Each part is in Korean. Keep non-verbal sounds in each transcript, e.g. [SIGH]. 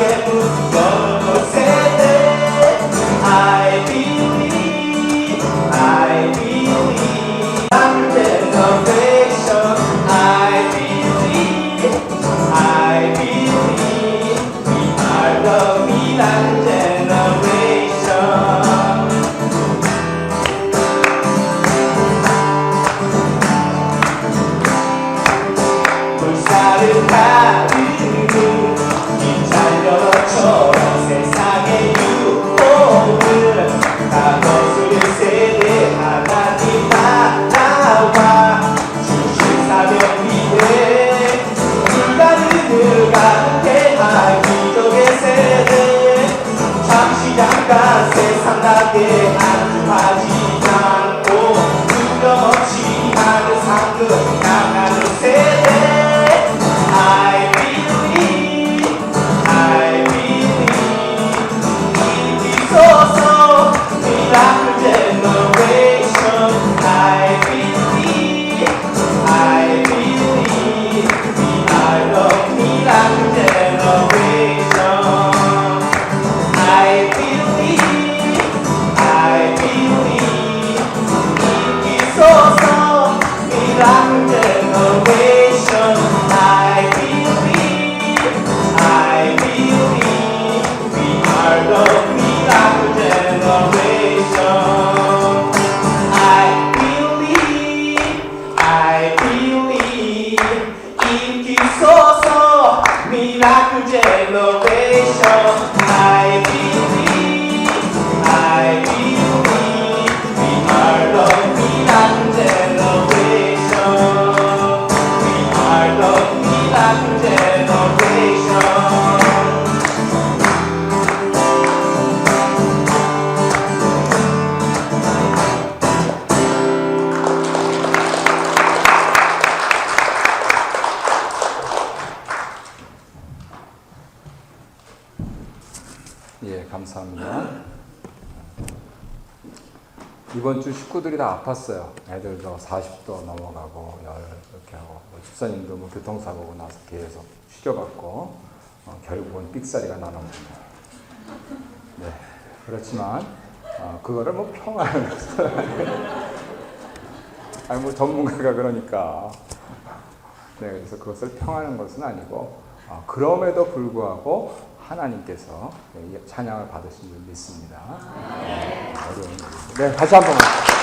믿음 식구들이 다 아팠어요. 애들도 40도 넘어가고 열 이렇게 하고 뭐 집사님도 뭐 교통사고고 나서 계속 쉬겨받고 어, 결국은 삑사리가 나는군요. 네, 그렇지만 어, 그거를 뭐 평화를 [LAUGHS] 아니 뭐 전문가가 그러니까 네, 그래서 그것을 평하는 것은 아니고 어, 그럼에도 불구하고 하나님께서 찬양을 받으신 줄 믿습니다. 네, 어려운 일이죠. 네, 다시 한 번.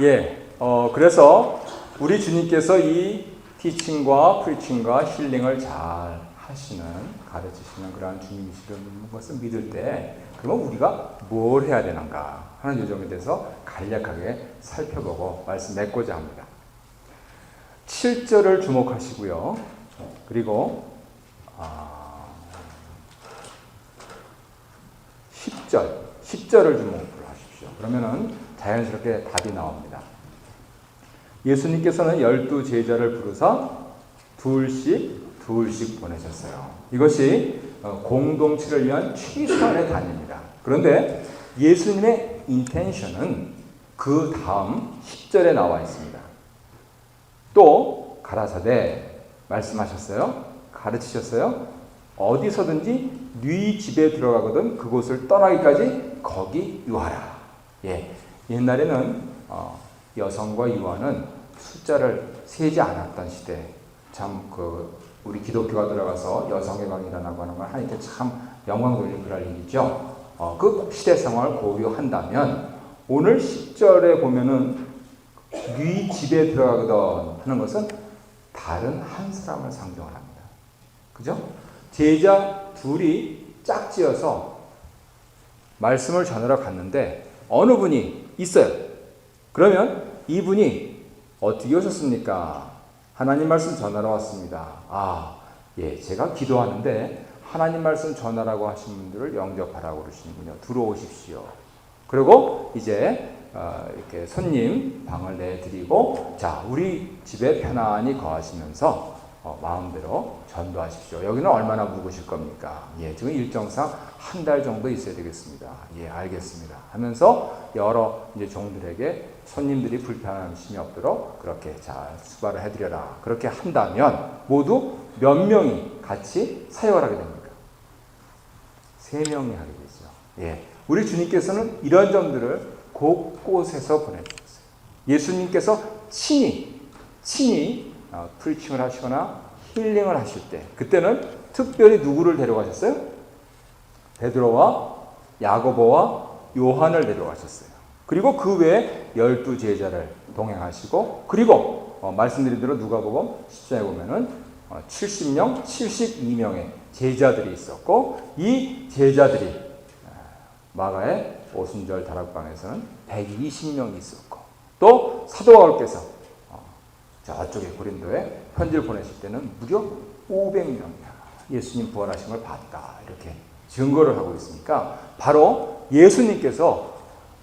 예, 어, 그래서 우리 주님께서 이 티칭과 프리칭과 힐링을 잘 하시는, 가르치시는 그러한 주님이시는 것을 믿을 때, 그러면 우리가 뭘 해야 되는가 하는 요점에 대해서 간략하게 살펴보고 말씀 맺고자 합니다. 7절을 주목하시고요. 그리고 아, 10절, 10절을 주목을 하십시오. 그러면은 자연스럽게 답이 나옵니다. 예수님께서는 열두 제자를 부르사 둘씩 둘씩 보내셨어요. 이것이 어, 공동체를 위한 최소한의 단위입니다. 그런데 예수님의 인텐션은 그 다음 10절에 나와 있습니다. 또 가라사대 말씀하셨어요. 가르치셨어요. 어디서든지 네 집에 들어가거든 그곳을 떠나기까지 거기 유하라. 예, 옛날에는 어, 여성과 유아는 숫자를 세지 않았던 시대. 참 그 우리 기독교가 들어가서 여성의 방이 일어나고 하는 건 하나님께 참 영광 돌리는 그럴 일이죠. 어, 그 시대 상황을 고려한다면 오늘 10절에 보면은 네 집에 들어가거든 하는 것은 다른 한 사람을 상정을 합니다. 그죠? 제자 둘이 짝지어서 말씀을 전하러 갔는데 어느 분이 있어요. 그러면 이분이 어떻게 오셨습니까? 하나님 말씀 전하러 왔습니다. 아, 예, 제가 기도하는데 하나님 말씀 전하라고 하신 분들을 영접하라고 그러시는군요. 들어오십시오. 그리고 이제 어, 이렇게 손님 방을 내드리고 자 우리 집에 편안히 거하시면서 어, 마음대로 전도하십시오. 여기는 얼마나 묵으실 겁니까? 예, 지금 일정상 한 달 정도 있어야 되겠습니다. 예, 알겠습니다. 하면서 여러 이제 종들에게 손님들이 불편함이 없도록 그렇게 잘 수발을 해드려라. 그렇게 한다면 모두 몇 명이 같이 사역을 하게 됩니까? 세 명이 하게 되죠. 예, 우리 주님께서는 이런 점들을 곳곳에서 보내주셨어요. 예수님께서 친히 친히 어, 프리칭을 하시거나 힐링을 하실 때 그때는 특별히 누구를 데려가셨어요? 베드로와 야고보와 요한을 데려가셨어요. 그리고 그 외에 열두 제자를 동행하시고 그리고 어, 말씀드린 대로 누가복음 10장에 보면은 어, 70명, 72명의 제자들이 있었고 이 제자들이 아, 마가의 오순절 다락방에서는 120명이 있었고 또 사도 바울께서 어, 저쪽에 고린도에 편지를 보내실 때는 무려 500명이야. 예수님 부활하신 걸 봤다. 이렇게 증거를 하고 있으니까 바로 예수님께서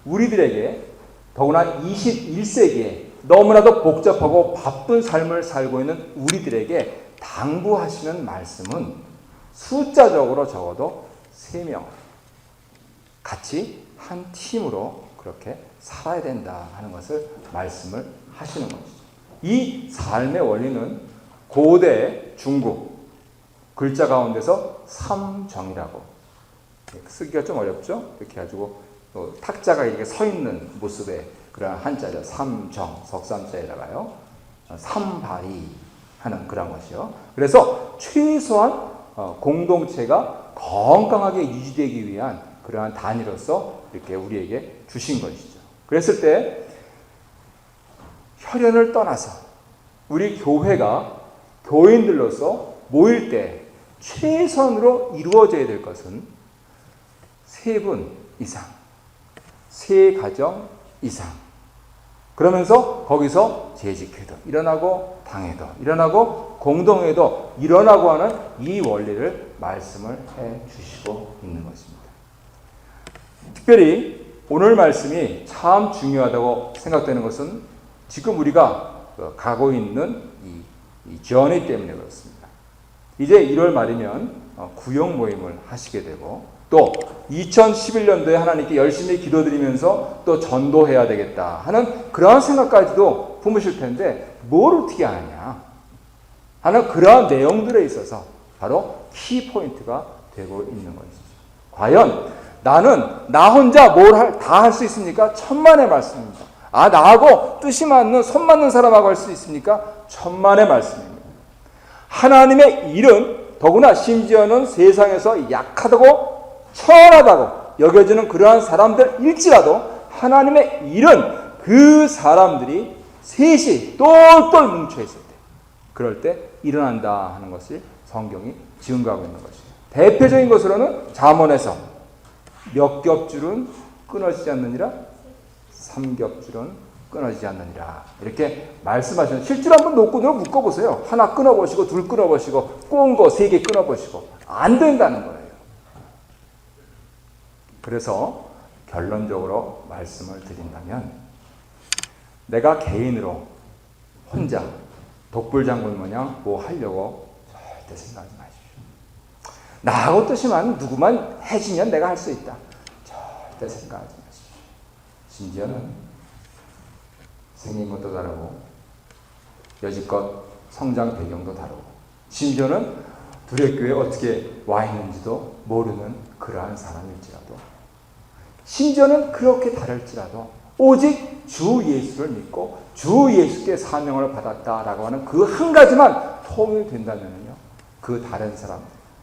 우리들에게 더구나 21세기에 너무나도 복잡하고 바쁜 삶을 살고 있는 우리들에게 당부하시는 말씀은 숫자적으로 적어도 3명 같이 한 팀으로 그렇게 살아야 된다 하는 것을 말씀을 하시는 것이죠. 이 삶의 원리는 고대 중국 글자 가운데서 삼정이라고 쓰기가 좀 어렵죠? 이렇게 가지고 또 탁자가 이렇게 서 있는 모습의 그런 한자죠. 삼정, 석삼자에다가요. 삼발이 하는 그런 것이요. 그래서 최소한 어, 공동체가 건강하게 유지되기 위한 그러한 단위로서 이렇게 우리에게 주신 것이죠. 그랬을 때 혈연을 떠나서 우리 교회가 교인들로서 모일 때 최선으로 이루어져야 될 것은 세 분 이상, 세 가정 이상. 그러면서 거기서 재직회도 일어나고 당회도 일어나고 공동회도 일어나고 하는 이 원리를 말씀을 해 주시고 있는 것입니다. 특별히 오늘 말씀이 참 중요하다고 생각되는 것은 지금 우리가 가고 있는 이, 이 전이 때문에 그렇습니다. 이제 1월 말이면 어, 구역 모임을 하시게 되고 또 2011년도에 하나님께 열심히 기도드리면서 또 전도해야 되겠다 하는 그러한 생각까지도 품으실 텐데 뭘 어떻게 하느냐 하는 그러한 내용들에 있어서 바로 키포인트가 되고 있는 것이죠. 과연 나는 나 혼자 뭘 다 할 수 있습니까? 천만의 말씀입니다. 아, 나하고 뜻이 맞는, 손 맞는 사람하고 할 수 있습니까? 천만의 말씀입니다. 하나님의 일은 더구나 심지어는 세상에서 약하다고 천하다고 여겨지는 그러한 사람들일지라도 하나님의 일은 그 사람들이 셋이 똘똘 뭉쳐 있을 때 그럴 때 일어난다 하는 것을 성경이 증거하고 있는 것이에요. 대표적인 것으로는 잠언에서 몇 겹줄은 끊어지지 않느니라 삼겹줄은 끊어지지 않느니라 이렇게 말씀하시는 실제로 한번 노끈으로 묶어보세요. 하나 끊어보시고 둘 끊어보시고 꼬은 거 세 개 끊어보시고 안 된다는 거예요. 그래서 결론적으로 말씀을 드린다면 내가 개인으로 혼자 독불장군 모양 뭐 하려고 절대 생각하지 마십시오. 나하고 뜻이 맞는 누구만 해지면 내가 할 수 있다. 절대 생각하지 마십시오. 심지어는 생긴 것도 다르고 여지껏 성장 배경도 다르고 심지어는 두레교에 어떻게 와 있는지도 모르는 그러한 사람일지라도 심지어는 그렇게 다를지라도 오직 주 예수를 믿고 주 예수께 사명을 받았다라고 하는 그 한 가지만 통일된다면요. 그 다른 사람,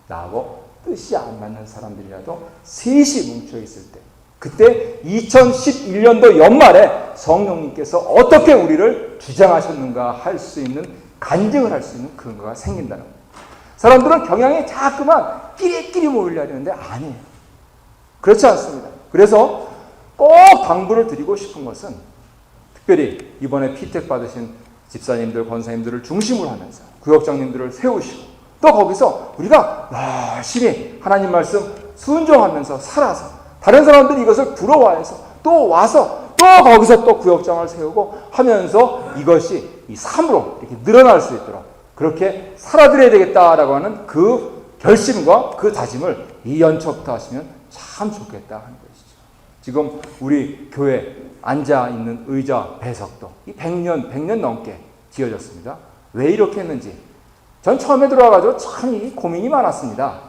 나하고 뜻이 안 맞는 사람들이라도 셋이 뭉쳐 있을 때 그때 2011년도 연말에 성령님께서 어떻게 우리를 주장하셨는가 할 수 있는 간증을 할 수 있는 근거가 생긴다는 거예요. 사람들은 경향이 자꾸만 끼리끼리 모이려 하는데 아니에요. 그렇지 않습니다. 그래서 꼭 당부를 드리고 싶은 것은 특별히 이번에 피택 받으신 집사님들, 권사님들을 중심으로 하면서 구역장님들을 세우시고 또 거기서 우리가 열심히 하나님 말씀 순종하면서 살아서 다른 사람들이 이것을 부러워해서 또 와서 또 거기서 또 구역장을 세우고 하면서 이것이 이 삶으로 이렇게 늘어날 수 있도록 그렇게 살아드려야 되겠다라고 하는 그 결심과 그 다짐을 이 연초부터 하시면 참 좋겠다 하는 것이죠. 지금 우리 교회 앉아 있는 의자 배석도 이 100년 100년 넘게 지어졌습니다. 왜 이렇게 했는지 전 처음에 들어와가지고 참이 고민이 많았습니다.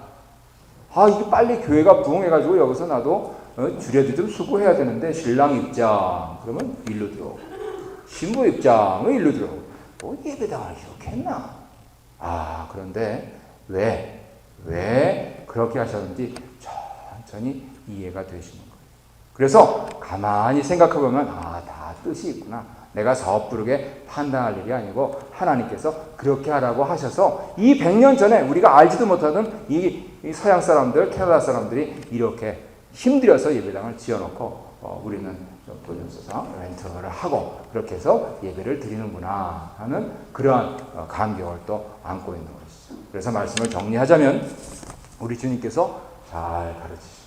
아 이게 빨리 교회가 부흥해가지고 여기서 나도 어, 주례도 좀 수고해야 되는데 신랑 입장 그러면 일로 들어오고 신부 입장은 일로 들어오고 또 예배당을 이렇게 했나? 아 그런데 왜 왜 그렇게 하셨는지 천천히 이해가 되시는 거예요. 그래서 가만히 생각해 보면 아 다 뜻이 있구나. 내가 섣부르게 판단할 일이 아니고 하나님께서 그렇게 하라고 하셔서 이 100년 전에 우리가 알지도 못하던 이, 이 서양 사람들, 캐나다 사람들이 이렇게 힘들여서 예배당을 지어놓고 어, 우리는 돈 써서 렌트를 하고 그렇게 해서 예배를 드리는구나 하는 그러한 어, 감격을 또 안고 있는 것이죠. 그래서 말씀을 정리하자면 우리 주님께서 잘 가르치시고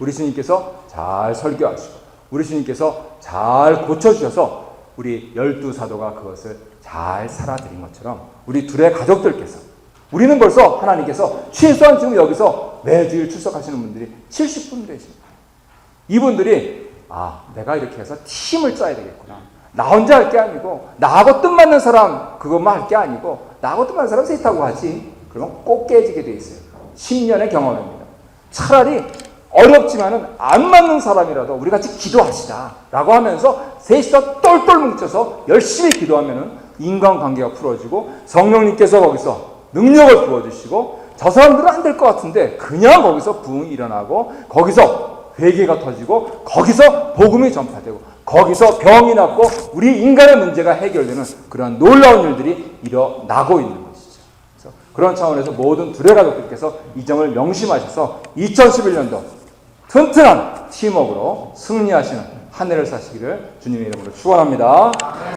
우리 주님께서 잘 설교하시고 우리 주님께서 잘 고쳐주셔서 우리 열두 사도가 그것을 잘 살아드린 것처럼 우리 둘의 가족들께서 우리는 벌써 하나님께서 최소한 지금 여기서 매주일 출석하시는 분들이 70분 되십니다. 이분들이 아 내가 이렇게 해서 팀을 짜야 되겠구나. 나 혼자 할 게 아니고 나하고 뜻 맞는 사람 그것만 할 게 아니고 나하고 뜻 맞는 사람 셋하고 하지. 그러면 꼭 깨지게 돼 있어요. 10년의 경험입니다. 차라리 어렵지만은 안 맞는 사람이라도 우리 같이 기도하시다라고 하면서 셋이서 똘똘 뭉쳐서 열심히 기도하면은 인간관계가 풀어지고 성령님께서 거기서 능력을 부어주시고 저 사람들은 안 될 것 같은데 그냥 거기서 부흥이 일어나고 거기서 회개가 터지고 거기서 복음이 전파되고 거기서 병이 낫고 우리 인간의 문제가 해결되는 그런 놀라운 일들이 일어나고 있는 것이죠. 그래서 그런 차원에서 모든 두레 가족들께서 이 점을 명심하셔서 2011년도 튼튼한 팀워크로 승리하시는 한 해를 사시기를 주님의 이름으로 축원합니다.